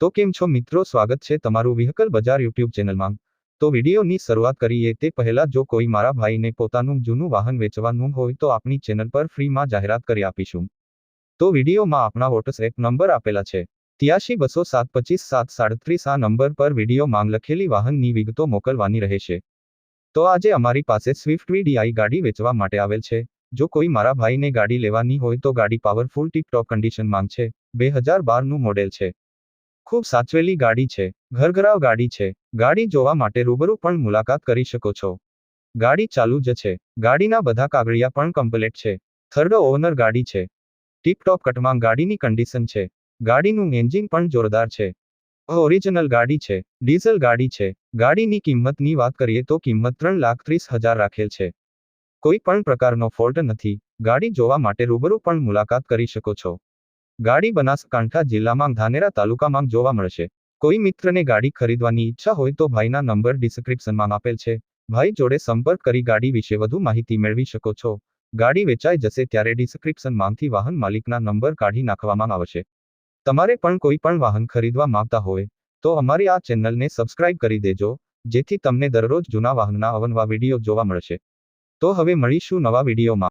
તો કેમ છો મિત્રો? સ્વાગત છે તમારું વ્હીકલ બજાર યુટ્યુબ ચેનલમાં. તો વિડીયોની શરૂઆત કરીએ તે પહેલા જો કોઈ મારા ભાઈને પોતાનું જૂનું વાહન વેચવાનું હોય તો આપણી ચેનલ પર ફ્રીમાં જાહેરાત કરી આપીશું. તો વિડીયોમાં આપણા વોટ્સએપ નંબર આપેલા છે. ત્યાસી બસો સાત પચીસ સાત સાડત્રીસ આ નંબર પર વીડિયો માંગ લખેલી વાહનની વિગતો મોકલવાની રહેશે. તો આજે અમારી પાસે સ્વિફ્ટ વીડીઆઈ ગાડી વેચવા માટે આવેલ છે. જો કોઈ મારા ભાઈને ગાડી લેવાની હોય તો ગાડી પાવરફુલ ટીપટોપ કન્ડિશન માંગ છે. બે હજાર બારનું મોડેલ છે. ખૂબ સાચવેલી ગાડી છે, ઘરઘરાવ ગાડી છે, ગાડી જોવા માટે રૂબરૂ પણ મુલાકાત કરી શકો છો. ગાડી ચાલુ જ છે, ગાડીના બધા કાગળિયા પણ કમ્પ્લેટ છે થર્ડ ઓનર ગાડી છે. ટીપટોપ કટમાં ગાડીની કન્ડિશન છે, ગાડીનું એન્જિન પણ જોરદાર છે. ઓરિજિનલ ગાડી છે ડીઝલ ગાડી છે, ગાડીની કિંમતની વાત કરીએ તો કિંમત ત્રણ લાખ ત્રીસ હજાર રાખેલ છે. કોઈ પણ પ્રકારનો ફોલ્ટ નથી, ગાડી જોવા માટે રૂબરૂ પણ મુલાકાત કરી શકો છો. ગાડી બનાસકાંઠા જિલ્લામાં ધાનેરા તાલુકામાં જોવા મળશે. કોઈ મિત્રને ગાડી ખરીદવાની ઈચ્છા હોય તો ભાઈના નંબર ડિસ્ક્રિપ્શનમાં આપેલ છે. ભાઈ જોડે સંપર્ક કરી ગાડી વિશે વધુ માહિતી મેળવી શકો છો. ગાડી વેચાઈ જશે ત્યારે ડિસ્ક્રિપ્શનમાંથી વાહન માલિકના નંબર કાઢી નાખવામાં આવશે. તમારે પણ કોઈ પણ વાહન ખરીદવા માંગતા હોય, તો અમારી આ ચેનલને સબસ્ક્રાઇબ કરી દેજો, જેથી તમને દરરોજ જૂના વાહનના અવનવા વીડિયો જોવા મળશે. તો હવે મળીશું નવા વિડીયોમાં.